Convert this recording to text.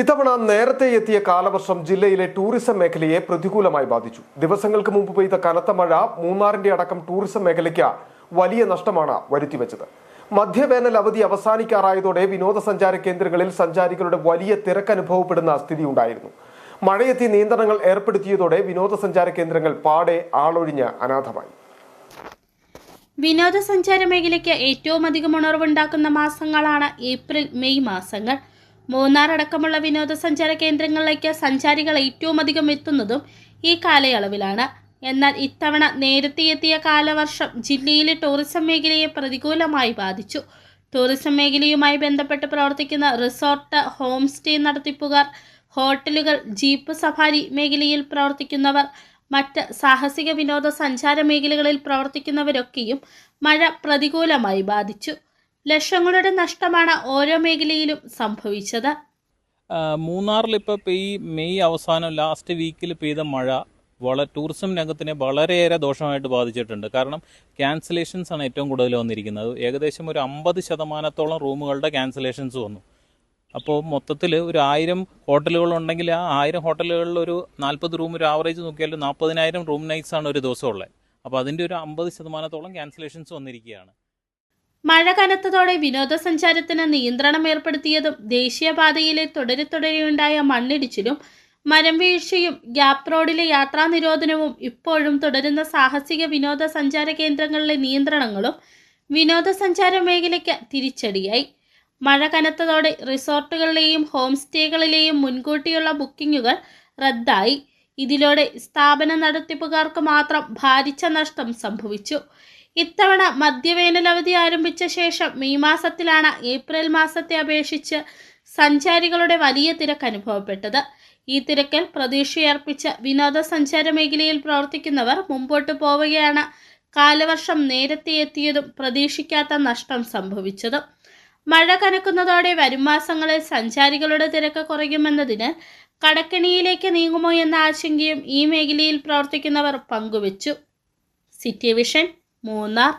ഇത്തവണ നേരത്തെ എത്തിയ കാലവർഷം ജില്ലയിലെ ടൂറിസം മേഖലയെ പ്രതികൂലമായി ബാധിച്ചു. ദിവസങ്ങൾക്ക് മുമ്പ് പെയ്ത കനത്ത മഴ മൂന്നാറിന്റെ അടക്കം ടൂറിസം മേഖലയ്ക്ക് വലിയ നഷ്ടമാണ് വരുത്തിവെച്ചത്. മധ്യവേനൽ അവധി അവസാനിക്കാറായതോടെ വിനോദസഞ്ചാര കേന്ദ്രങ്ങളിൽ സഞ്ചാരികളുടെ വലിയ തിരക്ക് അനുഭവപ്പെടുന്ന സ്ഥിതിയുണ്ടായിരുന്നു മഴയെത്തി നിയന്ത്രണങ്ങൾ ഏർപ്പെടുത്തിയതോടെ വിനോദസഞ്ചാര കേന്ദ്രങ്ങൾ പാടെ ആളൊഴിഞ്ഞ് അനാഥമായി. വിനോദസഞ്ചാര മേഖലയ്ക്ക് ഏറ്റവും അധികം ഉണർവുണ്ടാക്കുന്ന മാസങ്ങളാണ് ഏപ്രിൽ മെയ് മാസങ്ങൾ. മൂന്നാർ അടക്കമുള്ള വിനോദസഞ്ചാര കേന്ദ്രങ്ങളിലേക്ക് സഞ്ചാരികൾ ഏറ്റവും അധികം എത്തുന്നതും ഈ കാലയളവിലാണ്. എന്നാൽ ഇത്തവണ നേരത്തെ എത്തിയ കാലവർഷം ജില്ലയിലെ ടൂറിസം മേഖലയെ പ്രതികൂലമായി ബാധിച്ചു. ടൂറിസം മേഖലയുമായി ബന്ധപ്പെട്ട് പ്രവർത്തിക്കുന്ന റിസോർട്ട് ഹോം സ്റ്റേ നടത്തിപ്പുകാർ ഹോട്ടലുകൾ ജീപ്പ് സഫാരി മേഖലയിൽ പ്രവർത്തിക്കുന്നവർ മറ്റ് സാഹസിക വിനോദസഞ്ചാര മേഖലകളിൽ പ്രവർത്തിക്കുന്നവരൊക്കെയും മഴ പ്രതികൂലമായി ബാധിച്ചു. ലക്ഷങ്ങളുടെ നഷ്ടമാണ് ഓരോ മേഖലയിലും സംഭവിച്ചത്. മൂന്നാറിൽ ഇപ്പോൾ ഈ മെയ് അവസാനം ലാസ്റ്റ് വീക്കിൽ പെയ്ത മഴ വളരെ ടൂറിസം രംഗത്തിനെ വളരെയേറെ ദോഷമായിട്ട് ബാധിച്ചിട്ടുണ്ട്. കാരണം ക്യാൻസലേഷൻസ് ആണ് ഏറ്റവും കൂടുതൽ വന്നിരിക്കുന്നത്. ഏകദേശം ഒരു അമ്പത് ശതമാനത്തോളം റൂമുകളുടെ ക്യാൻസലേഷൻസ് വന്നു. അപ്പോൾ മൊത്തത്തിൽ ഒരു ആയിരം ഹോട്ടലുകളുണ്ടെങ്കിൽ ആ ആയിരം ഹോട്ടലുകളിൽ ഒരു നാൽപ്പത് റൂം ഒരു ആവറേജ് നോക്കിയാൽ നാൽപ്പതിനായിരം റൂം നൈറ്റ്സ് ആണ് ഒരു ദിവസം ഉള്ളത് അപ്പോൾ അതിന്റെ ഒരു അമ്പത് ശതമാനത്തോളം ക്യാൻസലേഷൻസ് വന്നിരിക്കുകയാണ്. മഴ കനത്തതോടെ വിനോദസഞ്ചാരത്തിന് നിയന്ത്രണം ഏർപ്പെടുത്തിയതും ദേശീയപാതയിലെ തുടരെ തുടരെയുണ്ടായ മണ്ണിടിച്ചിലും മരം വീഴ്ചയും ഗ്യാപ് റോഡിലെ യാത്രാ നിരോധനവും ഇപ്പോഴും തുടരുന്ന സാഹസിക വിനോദസഞ്ചാര കേന്ദ്രങ്ങളിലെ നിയന്ത്രണങ്ങളും വിനോദസഞ്ചാര മേഖലയ്ക്ക് തിരിച്ചടിയായി. മഴ കനത്തതോടെ റിസോർട്ടുകളിലെയും ഹോം സ്റ്റേകളിലെയും മുൻകൂട്ടിയുള്ള ബുക്കിങ്ങുകൾ റദ്ദായി. ഇതിലൂടെ സ്ഥാപന നടത്തിപ്പുകാർക്ക് മാത്രം ഭാരിച്ച നഷ്ടം സംഭവിച്ചു. ഇത്തവണ മദ്യവേനൽ അവധി ആരംഭിച്ച ശേഷം മെയ് മാസത്തിലാണ് ഏപ്രിൽ മാസത്തെ അപേക്ഷിച്ച് സഞ്ചാരികളുടെ വലിയ തിരക്ക് അനുഭവപ്പെട്ടത്. ഈ തിരക്കിൽ പ്രതീക്ഷയർപ്പിച്ച വിനോദസഞ്ചാര മേഖലയിൽ പ്രവർത്തിക്കുന്നവർ മുമ്പോട്ട് പോവുകയാണ് കാലവർഷം നേരത്തെ എത്തിയതും പ്രതീക്ഷിക്കാത്ത നഷ്ടം സംഭവിച്ചതും. മഴ കനക്കുന്നതോടെ വരും മാസങ്ങളിൽ സഞ്ചാരികളുടെ തിരക്ക് കുറയുമെന്നതിന് കടക്കണിയിലേക്ക് നീങ്ങുമോ എന്ന ആശങ്കയും ഈ മേഖലയിൽ പ്രവർത്തിക്കുന്നവർ പങ്കുവച്ചു. City vision Munnar.